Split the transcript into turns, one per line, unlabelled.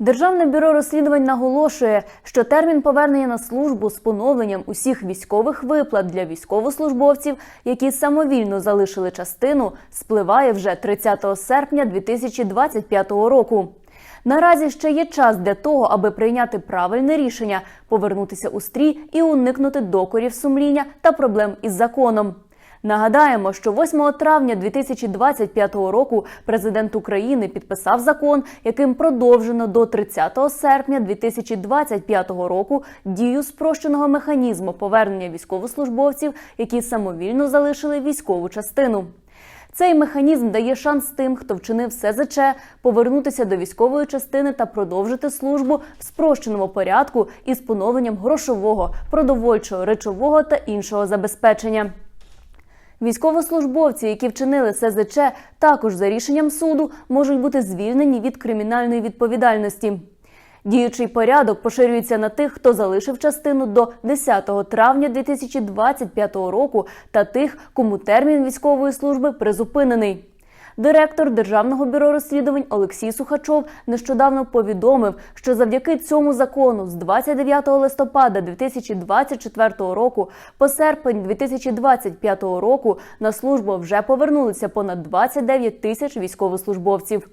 Державне бюро розслідувань наголошує, що термін повернення на службу з поновленням усіх військових виплат для військовослужбовців, які самовільно залишили частину, спливає вже 30 серпня 2025 року. Наразі ще є час для того, аби прийняти правильне рішення, повернутися у стрій і уникнути докорів сумління та проблем із законом. Нагадаємо, що 8 травня 2025 року президент України підписав закон, яким продовжено до 30 серпня 2025 року дію спрощеного механізму повернення військовослужбовців, які самовільно залишили військову частину. Цей механізм дає шанс тим, хто вчинив СЗЧ, повернутися до військової частини та продовжити службу в спрощеному порядку із поновленням грошового, продовольчого, речового та іншого забезпечення. Військовослужбовці, які вчинили СЗЧ, також за рішенням суду можуть бути звільнені від кримінальної відповідальності. Діючий порядок поширюється на тих, хто залишив частину до 10 травня 2025 року, та тих, кому термін військової служби призупинений. Директор Державного бюро розслідувань Олексій Сухачов нещодавно повідомив, що завдяки цьому закону з 29 листопада 2024 року по серпень 2025 року на службу вже повернулися понад 29 тисяч військовослужбовців.